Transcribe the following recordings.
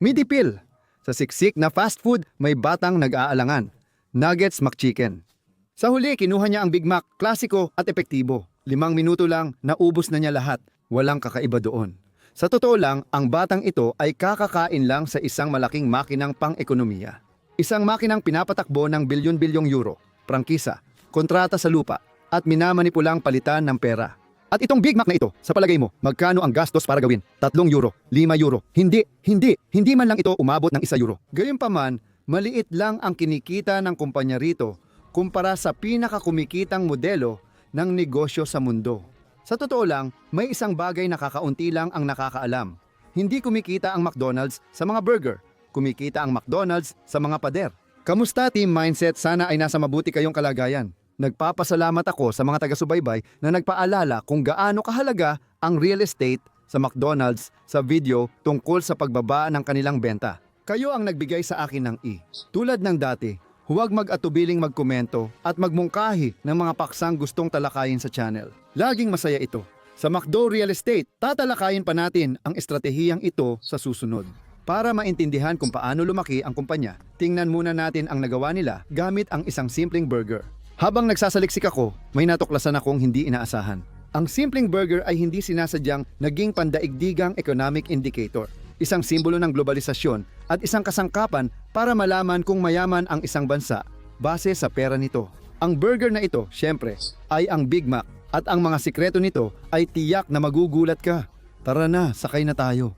Midipil. Sa siksik na fast food, may batang nag-aalangan. Nuggets McChicken. Sa huli, kinuha niya ang Big Mac, klasiko at epektibo. Limang minuto lang, naubos na niya lahat. Walang kakaiba doon. Sa totoo lang, ang batang ito ay kakakain lang sa isang malaking makinang pang-ekonomiya. Isang makinang pinapatakbo ng bilyon-bilyong euro, prangkisa, kontrata sa lupa, at minamanipulang palitan ng pera. At itong Big Mac na ito, sa palagay mo, magkano ang gastos para gawin? 3 euro, 5 euro. Hindi, hindi, hindi man lang ito umabot ng 1 euro. Gayunpaman, maliit lang ang kinikita ng kumpanya rito kumpara sa pinakakumikitang modelo ng negosyo sa mundo. Sa totoo lang, may isang bagay na kakaunti lang ang nakakaalam. Hindi kumikita ang McDonald's sa mga burger. Kumikita ang McDonald's sa mga pader. Kamusta team mindset? Sana ay nasa mabuti kayong kalagayan. Nagpapasalamat ako sa mga taga-subaybay na nagpaalala kung gaano kahalaga ang real estate sa McDonald's sa video tungkol sa pagbaba ng kanilang benta. Kayo ang nagbigay sa akin ng E. Tulad ng dati, huwag mag-atubiling magkomento at magmungkahi ng mga paksang gustong talakayin sa channel. Laging masaya ito. Sa McDo Real Estate, tatalakayin pa natin ang estratehiyang ito sa susunod. Para maintindihan kung paano lumaki ang kumpanya, tingnan muna natin ang nagawa nila gamit ang isang simpleng burger. Habang nagsasaliksik ako, may natuklasan akong hindi inaasahan. Ang simpleng burger ay hindi sinasadyang naging pandaigdigang economic indicator. Isang simbolo ng globalisasyon at isang kasangkapan para malaman kung mayaman ang isang bansa base sa pera nito. Ang burger na ito, syempre, ay ang Big Mac at ang mga sikreto nito ay tiyak na magugulat ka. Tara na, sakay na tayo.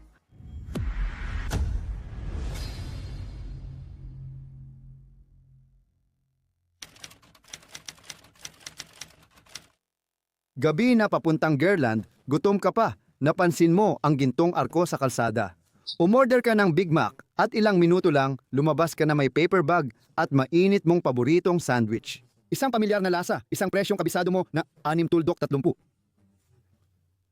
Gabi na papuntang Gerland, gutom ka pa. Napansin mo ang gintong arko sa kalsada. Umorder ka ng Big Mac at ilang minuto lang lumabas ka na may paper bag at mainit mong paboritong sandwich. Isang pamilyar na lasa, isang presyong kabisado mo na 6 tuldok 30.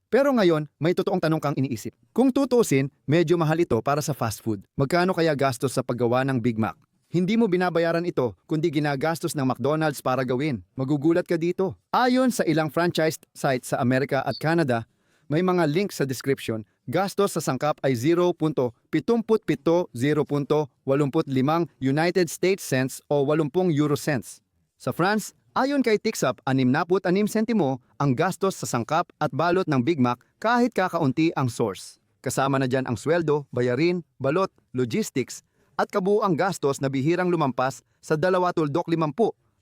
Pero ngayon, may totoong tanong kang iniisip. Kung tutusin, medyo mahal ito para sa fast food. Magkano kaya gastos sa paggawa ng Big Mac? Hindi mo binabayaran ito kundi ginagastos ng McDonald's para gawin. Magugulat ka dito. Ayon sa ilang franchised sites sa Amerika at Canada, may mga link sa description, gastos sa sangkap ay 0.77 0.85 United States cents o 80 euro cents. Sa France, ayon kay Tixap, 66 sentimo ang gastos sa sangkap at balot ng Big Mac kahit kakaunti ang source. Kasama na dyan ang sweldo, bayarin, balot, logistics, at kabuang gastos na bihirang lumampas sa 2.50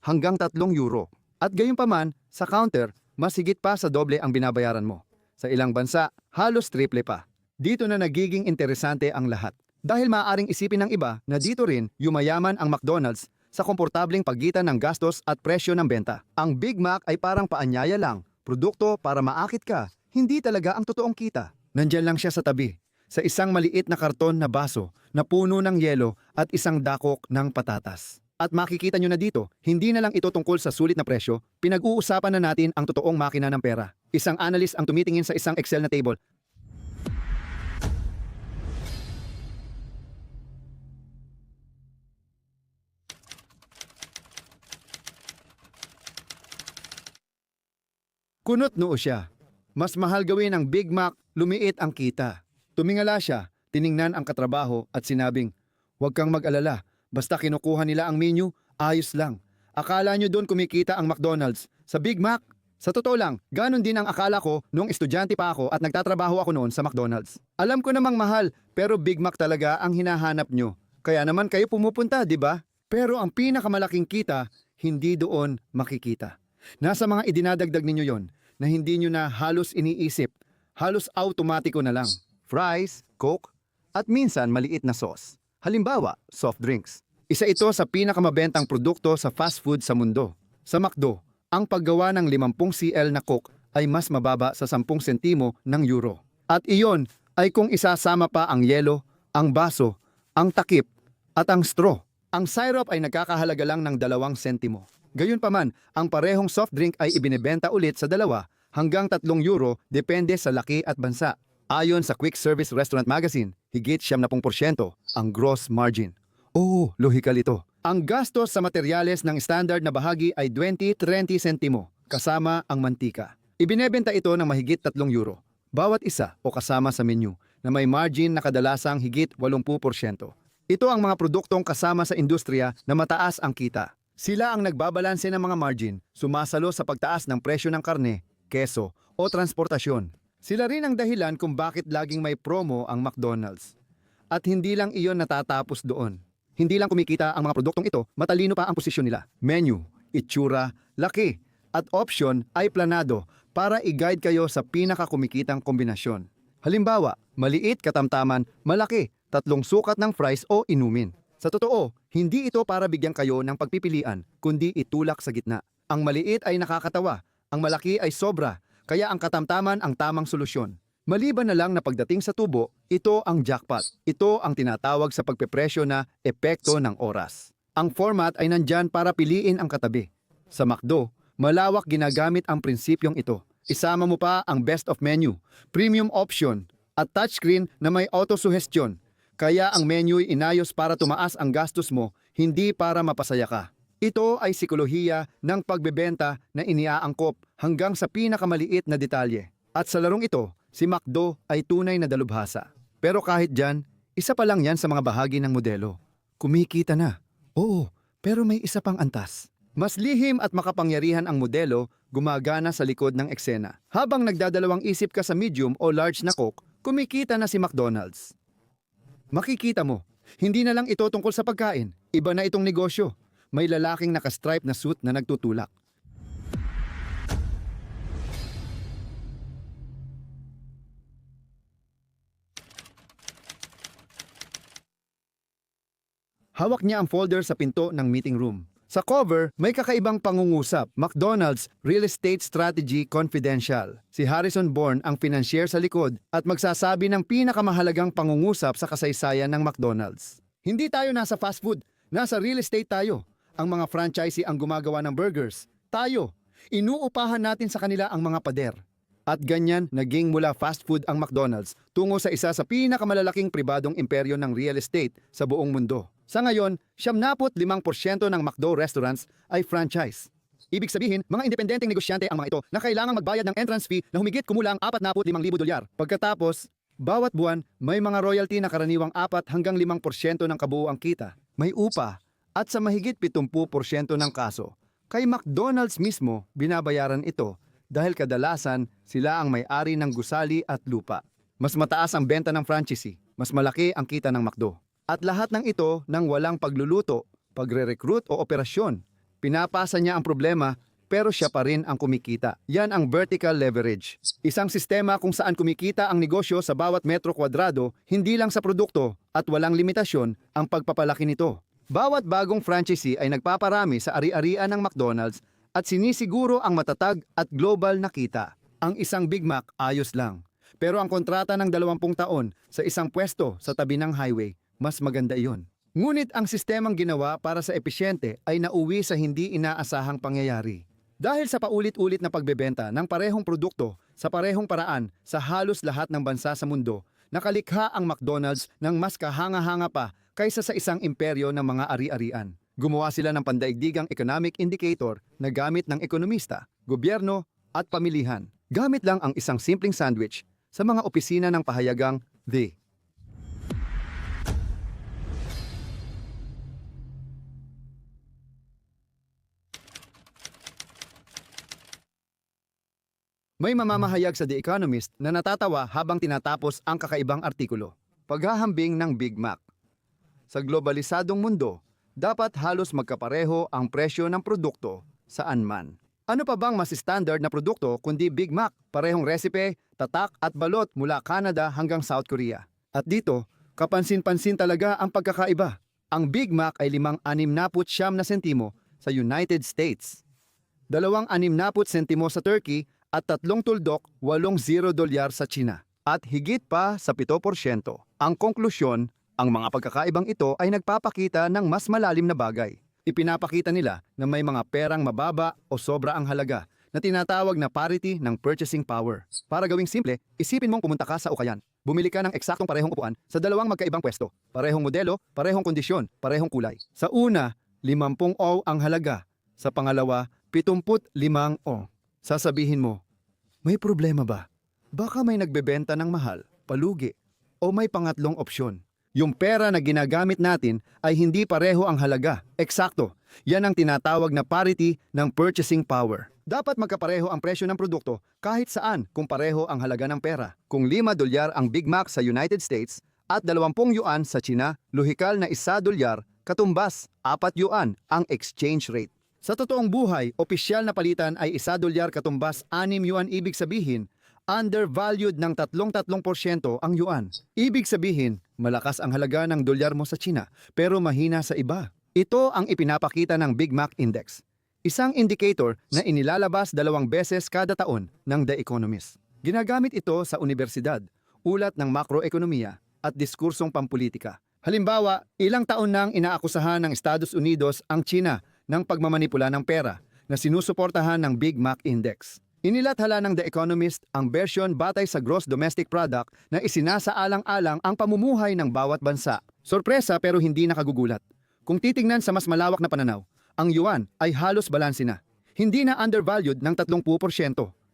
hanggang 3 euro. At gayunpaman, sa counter, mas higit pa sa doble ang binabayaran mo. Sa ilang bansa, halos triple pa. Dito na nagiging interesante ang lahat. Dahil maaaring isipin ng iba na dito rin yumayaman ang McDonald's sa komportabling pagitan ng gastos at presyo ng benta. Ang Big Mac ay parang paanyaya lang, produkto para maakit ka, hindi talaga ang totoong kita. Nandyan lang siya sa tabi, sa isang maliit na karton na baso na puno ng yelo at isang dakok ng patatas. At makikita nyo na dito, hindi na lang ito tungkol sa sulit na presyo, pinag-uusapan na natin ang totoong makina ng pera. Isang analyst ang tumitingin sa isang Excel na table. Kunot noo siya. Mas mahal gawin ang Big Mac, lumiit ang kita. Tumingala siya, tiningnan ang katrabaho at sinabing, Huwag kang mag-alala, basta kinukuha nila ang menu, ayos lang. Akala nyo doon kumikita ang McDonald's. Sa Big Mac, sa totoo lang, ganon din ang akala ko nung estudyante pa ako at nagtatrabaho ako noon sa McDonald's. Alam ko namang mahal, pero Big Mac talaga ang hinahanap nyo. Kaya naman kayo pumupunta, di ba? Pero ang pinakamalaking kita, hindi doon makikita. Nasa mga idinadagdag ninyo yon na hindi nyo na halos iniisip, halos automatiko na lang. Fries, Coke, at minsan maliit na sauce. Halimbawa, soft drinks. Isa ito sa pinakamabentang produkto sa fast food sa mundo. Sa McDo, ang paggawa ng 50 CL na Coke ay mas mababa sa 10 sentimo ng euro. At iyon ay kung isasama pa ang yelo, ang baso, ang takip, at ang straw. Ang syrup ay nagkakahalaga lang ng 2 sentimo. Gayunpaman, ang parehong soft drink ay ibinebenta ulit sa dalawa hanggang 3 euro depende sa laki at bansa. Ayon sa Quick Service Restaurant Magazine, higit 70% ang gross margin. Oo, lohikal ito. Ang gastos sa materyales ng standard na bahagi ay 20-30 sentimo, kasama ang mantika. Ibinebenta ito ng mahigit 3 euro. Bawat isa o kasama sa menu. na may margin na kadalasang higit 80%. Ito ang mga produktong kasama sa industriya na mataas ang kita. Sila ang nagbabalanse ng mga margin, sumasalo sa pagtaas ng presyo ng karne, keso o transportasyon. Sila rin ang dahilan kung bakit laging may promo ang McDonald's. At hindi lang iyon natatapos doon. Hindi lang kumikita ang mga produktong ito, matalino pa ang posisyon nila. Menu, itsura, laki, at option ay planado para i-guide kayo sa pinakakumikitang kombinasyon. Halimbawa, maliit katamtaman, malaki, tatlong sukat ng fries o inumin. Sa totoo, hindi ito para bigyan kayo ng pagpipilian, kundi itulak sa gitna. Ang maliit ay nakakatawa, ang malaki ay sobra, kaya ang katamtaman ang tamang solusyon. Maliban na lang na pagdating sa tubo, ito ang jackpot. Ito ang tinatawag sa pagpepresyo na epekto ng oras. Ang format ay nandyan para piliin ang katabi. Sa McDo, malawak ginagamit ang prinsipyong ito. Isama mo pa ang best of menu, premium option, at touchscreen na may auto-suggestion. Kaya ang menu ay inayos para tumaas ang gastos mo, hindi para mapasaya ka. Ito ay sikolohiya ng pagbebenta na iniaangkop hanggang sa pinakamaliit na detalye. At sa larong ito, si McDo ay tunay na dalubhasa. Pero kahit dyan, isa pa lang yan sa mga bahagi ng modelo. Kumikita na. Oo, pero may isa pang antas. Mas lihim at makapangyarihan ang modelo, gumagana sa likod ng eksena. Habang nagdadalawang isip ka sa medium o large na Coke, kumikita na si McDonald's. Makikita mo, hindi na lang ito tungkol sa pagkain. Iba na itong negosyo. May lalaking nakastripe na suit na nagtutulak. Hawak niya ang folder sa pinto ng meeting room. Sa cover, may kakaibang pangungusap, McDonald's Real Estate Strategy Confidential. Si Harrison Bourne ang financier sa likod at magsasabi ng pinakamahalagang pangungusap sa kasaysayan ng McDonald's. Hindi tayo nasa fast food, nasa real estate tayo. Ang mga franchisee ang gumagawa ng burgers. Tayo, inuupahan natin sa kanila ang mga pader. At ganyan, naging mula fast food ang McDonald's tungo sa isa sa pinakamalalaking pribadong imperyo ng real estate sa buong mundo. Sa ngayon, 75% ng McDo restaurants ay franchise. Ibig sabihin, mga independenteng negosyante ang mga ito na kailangang magbayad ng entrance fee na humigit kumulang 45,000 dolyar. Pagkatapos, bawat buwan, may mga royalty na karaniwang 4 hanggang 5% ng kabuuang kita. May upa at sa mahigit 70% ng kaso. Kay McDonald's mismo, binabayaran ito dahil kadalasan sila ang may-ari ng gusali at lupa. Mas mataas ang benta ng franchisee, mas malaki ang kita ng McDo. At lahat ng ito nang walang pagluluto, pagre-recruit o operasyon. Pinapasa niya ang problema pero siya pa rin ang kumikita. Yan ang vertical leverage. Isang sistema kung saan kumikita ang negosyo sa bawat metro kwadrado, hindi lang sa produkto at walang limitasyon ang pagpapalaki nito. Bawat bagong franchisee ay nagpaparami sa ari-arian ng McDonald's at sinisiguro ang matatag at global na kita. Ang isang Big Mac ayos lang. Pero ang kontrata ng 20 taon sa isang pwesto sa tabi ng highway, mas maganda iyon. Ngunit ang sistemang ginawa para sa episyente ay nauwi sa hindi inaasahang pangyayari. Dahil sa paulit-ulit na pagbebenta ng parehong produkto sa parehong paraan sa halos lahat ng bansa sa mundo, nakalikha ang McDonald's ng mas kahanga-hanga pa kaysa sa isang imperyo ng mga ari-arian. Gumawa sila ng pandaigdigang economic indicator na gamit ng ekonomista, gobyerno at pamilihan. Gamit lang ang isang simpleng sandwich sa mga opisina ng pahayagang The. May mamamahayag sa The Economist na natatawa habang tinatapos ang kakaibang artikulo. Paghahambing ng Big Mac. Sa globalisadong mundo, dapat halos magkapareho ang presyo ng produkto saan man. Ano pa bang mas standard na produkto kundi Big Mac? Parehong resipe, tatak at balot mula Canada hanggang South Korea. At dito, kapansin-pansin talaga ang pagkakaiba. Ang Big Mac ay limang anim naput siyam na sentimo sa United States. Dalawang anim naput sentimo sa Turkey at tatlong tuldok, walong zero dolyar sa China. At higit pa sa 7%. Ang konklusyon, ang mga pagkakaibang ito ay nagpapakita ng mas malalim na bagay. Ipinapakita nila na may mga perang mababa o sobra ang halaga na tinatawag na parity ng purchasing power. Para gawing simple, isipin mong pumunta ka sa ukayan. Bumili ka ng eksaktong parehong upuan sa dalawang magkaibang pwesto. Parehong modelo, parehong kondisyon, parehong kulay. Sa una, 50 o ang halaga. Sa pangalawa, 75 o. Sasabihin mo, may problema ba? Baka may nagbebenta ng mahal, palugi. O may pangatlong opsyon? Yung pera na ginagamit natin ay hindi pareho ang halaga. Eksakto. Yan ang tinatawag na parity ng purchasing power. Dapat magkapareho ang presyo ng produkto kahit saan kung pareho ang halaga ng pera. Kung 5 dolyar ang Big Mac sa United States at 20 yuan sa China, lohikal na 1 dolyar, katumbas 4 yuan ang exchange rate. Sa totoong buhay, opisyal na palitan ay 1 dolyar katumbas 6 yuan ibig sabihin, undervalued ng 33% ang yuan. Ibig sabihin, malakas ang halaga ng dolyar mo sa China pero mahina sa iba. Ito ang ipinapakita ng Big Mac Index. Isang indicator na inilalabas dalawang beses kada taon ng The Economist. Ginagamit ito sa universidad, ulat ng makroekonomiya at diskursong pampolitika. Halimbawa, ilang taon nang inaakusahan ng Estados Unidos ang China ng pagmamanipula ng pera na sinusuportahan ng Big Mac Index. Inilathala ng The Economist ang version batay sa gross domestic product na isinasaalang-alang ang pamumuhay ng bawat bansa. Sorpresa pero hindi nakagugulat. Kung titingnan sa mas malawak na pananaw, ang yuan ay halos balanse na. Hindi na undervalued ng 30%.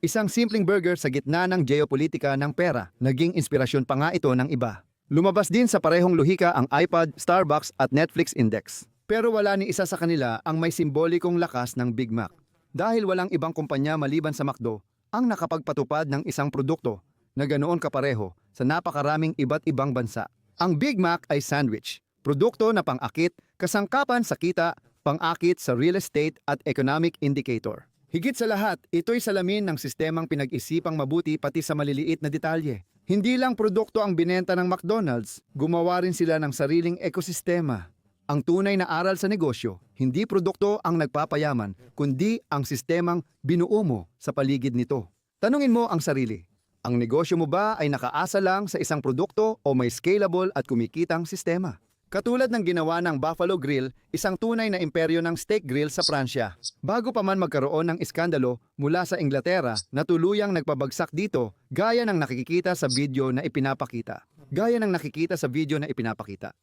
Isang simpleng burger sa gitna ng geopolitika ng pera, naging inspirasyon pa nga ito ng iba. Lumabas din sa parehong lohika ang iPad, Starbucks at Netflix Index. Pero wala ni isa sa kanila ang may simbolikong lakas ng Big Mac. Dahil walang ibang kumpanya maliban sa McDo ang nakapagpatupad ng isang produkto na ganoon kapareho sa napakaraming iba't ibang bansa. Ang Big Mac ay sandwich, produkto na pang-akit, kasangkapan sa kita, pang-akit sa real estate at economic indicator. Higit sa lahat, ito'y salamin ng sistemang pinag-isipang mabuti pati sa maliliit na detalye. Hindi lang produkto ang binenta ng McDonald's, gumawa rin sila ng sariling ekosistema. Ang tunay na aral sa negosyo, hindi produkto ang nagpapayaman, kundi ang sistemang binuo mo sa paligid nito. Tanungin mo ang sarili, ang negosyo mo ba ay nakaasa lang sa isang produkto o may scalable at kumikitang sistema? Katulad ng ginawa ng Buffalo Grill, isang tunay na imperyo ng steak grill sa Pransya. Bago pa man magkaroon ng iskandalo mula sa Inglaterra na tuluyang nagpabagsak dito gaya ng nakikita sa video na ipinapakita. Gaya ng nakikita sa video na ipinapakita.